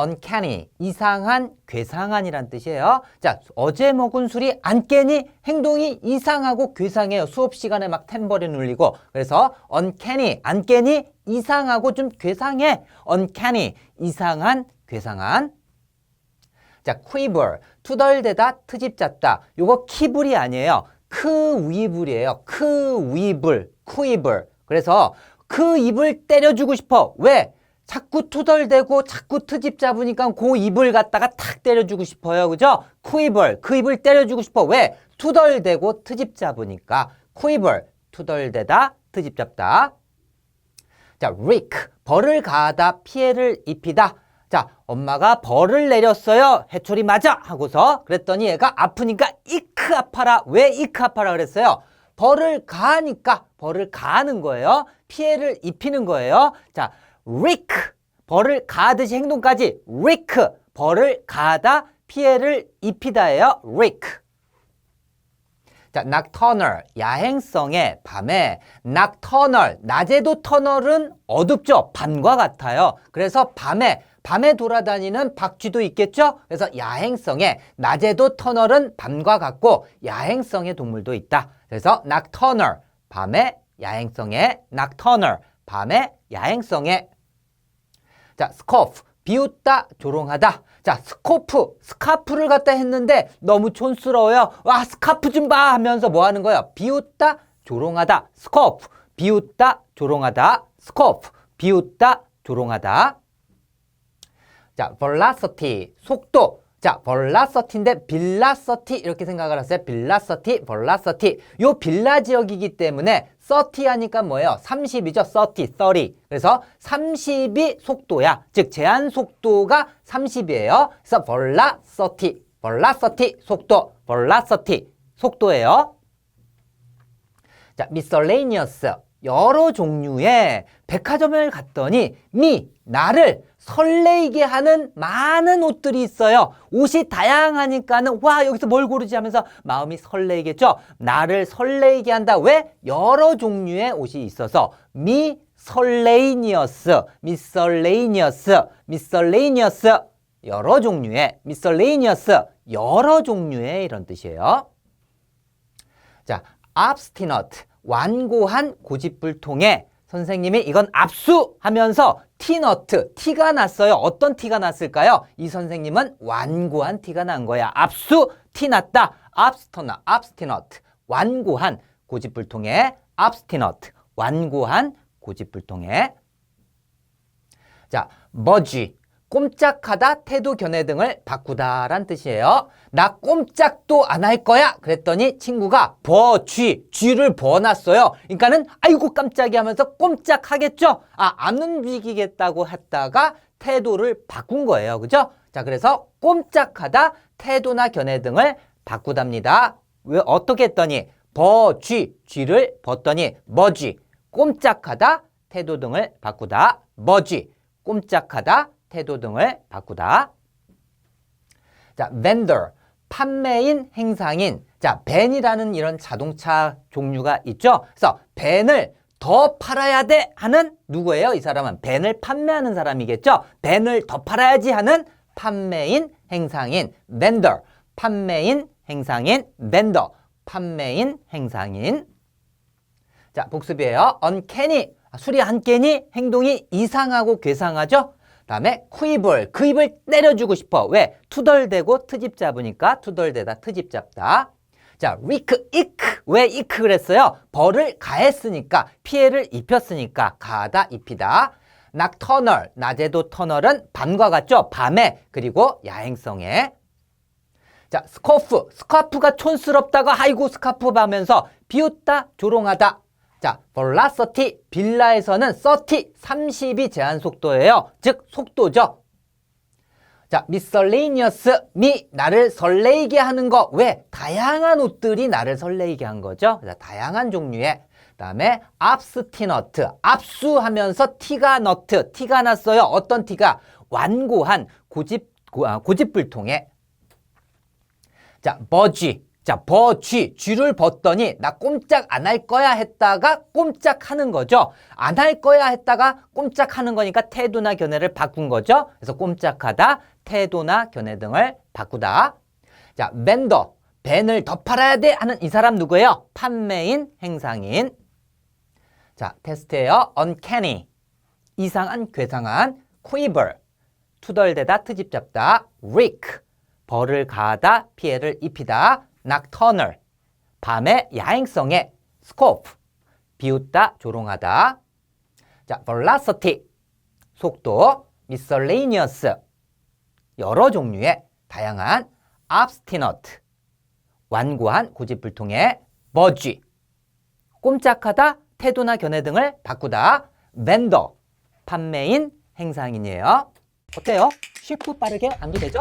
uncanny, 이상한, 괴상한이란 뜻이에요. 자, 어제 먹은 술이 안 깨니 행동이 이상하고 괴상해요. 수업 시간에 막 탬버린 울리고. 그래서 uncanny, 안 깨니 이상하고 좀 괴상해. uncanny, 이상한, 괴상한. 자, quiver, 투덜대다, 트집 잡다. 요거 키불이 아니에요. 크위불이에요. 크위불, quiver. 그래서 그 입을 때려주고 싶어. 왜? 자꾸 투덜대고 자꾸 트집 잡으니까 그 입을 갖다가 탁 때려주고 싶어요. 그죠? quiver, 그 입을 때려주고 싶어. 왜? 투덜대고 트집 잡으니까. quiver, 투덜대다, 트집 잡다. 자, wreak, 벌을 가하다, 피해를 입히다. 자, 엄마가 벌을 내렸어요. 해초리 맞아! 하고서 그랬더니 얘가 아프니까 이크 아파라. 왜 이크 아파라 그랬어요? 벌을 가하니까 벌을 가하는 거예요. 피해를 입히는 거예요. 자, wreak, 벌을 가하듯이 행동까지 wreak, 벌을 가하다, 피해를 입히다예요. wreak. 자, nocturnal, 야행성의 밤에 nocturnal, 낮에도 터널은 어둡죠. 밤과 같아요. 그래서 밤에 밤에 돌아다니는 박쥐도 있겠죠. 그래서 야행성의 낮에도 터널은 밤과 같고 야행성의 동물도 있다. 그래서 nocturnal, 밤에 야행성의 nocturnal, 밤에 야행성의 자, 스코프, 비웃다, 조롱하다. 자, 스코프, 스카프를 갖다 했는데 너무 촌스러워요. 와, 스카프 좀 봐! 하면서 뭐 하는 거예요? 비웃다, 조롱하다. 스코프, 비웃다, 조롱하다. 스코프, 비웃다, 조롱하다. 자, velocity, 속도. 자, velocity인데 velocity 이렇게 생각을 하세요. velocity, velocity. 요 빌라 지역이기 때문에 30 하니까 뭐예요? 30이죠. 30, 30. 그래서 30이 속도야. 즉 제한 속도가 30이에요. 그래서 velocity, velocity 속도, velocity 속도예요. 자, miscellaneous 여러 종류의 백화점을 갔더니 미 나를 설레이게 하는 많은 옷들이 있어요. 옷이 다양하니까는 와 여기서 뭘 고르지 하면서 마음이 설레이겠죠. 나를 설레이게 한다. 왜? 여러 종류의 옷이 있어서 미 설레이니어스, 미설레이니어스, 미설레이니어스 여러 종류의 미설레이니어스 여러 종류의 이런 뜻이에요. 자, obstinate 완고한 고집불통에 선생님이 이건 압수 하면서 티너트 티가 났어요. 어떤 티가 났을까요? 이 선생님은 완고한 티가 난 거야. 압수 티 났다. obstinate, obstinate 완고한 고집불통에 obstinate 완고한 고집불통에 자, 머지 꼼짝하다, 태도 견해 등을 바꾸다란 뜻이에요. 나 꼼짝도 안 할 거야. 그랬더니 친구가 버, 쥐, 쥐를 버놨어요. 그러니까는 아이고 깜짝이 하면서 꼼짝하겠죠. 아, 안 움직이겠다고 했다가 태도를 바꾼 거예요. 그죠? 자, 그래서 꼼짝하다, 태도나 견해 등을 바꾸답니다. 왜 어떻게 했더니 버, 쥐, 쥐를 벗더니 머쥐, 꼼짝하다, 태도 등을 바꾸다. 머쥐, 꼼짝하다, 태도 등을 바꾸다. 자, vendor, 판매인, 행상인. 자, 벤이라는 이런 자동차 종류가 있죠. 그래서 벤을 더 팔아야 돼 하는 누구예요? 이 사람은 벤을 판매하는 사람이겠죠. 벤을 더 팔아야지 하는 판매인, 행상인, vendor, 판매인, 행상인, vendor, 판매인, 행상인. 자, 복습이에요. uncanny, 술이 안 깨니 행동이 이상하고 괴상하죠. 다음에 쿠입을 그 입을 때려주고 싶어. 왜? 투덜대고 트집 잡으니까 투덜대다 트집 잡다. 자 리크 이크. 왜 이크 그랬어요? 벌을 가했으니까 피해를 입혔으니까 가다 입히다. 낙터널 낮에도 터널은 밤과 같죠? 밤에 그리고 야행성에. 자 스코프. 스카프가 촌스럽다가 아이고 스카프 하면서 비웃다 조롱하다 자, velocity 빌라에서는 30, 30이 제한 속도예요. 즉 속도죠. 자, miscellaneous 미 나를 설레이게 하는 거. 왜? 다양한 옷들이 나를 설레이게 한 거죠. 그래서 다양한 종류의 그다음에 abstinate 압수하면서 티가 너트 티가 났어요. 어떤 티가 완고한 고집 고, 아, 고집불통에 자, 버쥐 자, 버쥐, 쥐를 벗더니 나 꼼짝 안 할 거야 했다가 꼼짝하는 거죠. 안 할 거야 했다가 꼼짝하는 거니까 태도나 견해를 바꾼 거죠. 그래서 꼼짝하다, 태도나 견해 등을 바꾸다. 자, 벤더, 벤을 더 팔아야 돼 하는 이 사람 누구예요? 판매인, 행상인. 자, 테스트예요. uncanny, 이상한, 괴상한, quiver, 투덜대다, 트집 잡다, wreak, 벌을 가하다, 피해를 입히다, nocturnal, 밤의 야행성에, scope, 비웃다, 조롱하다. 자, velocity, 속도, miscellaneous, 여러 종류의 다양한 obstinate, 완고한 고집불통의 버쥐, 꼼짝하다, 태도나 견해 등을 바꾸다, vendor, 판매인, 행상인이에요. 어때요? 쉽고 빠르게 암기되죠?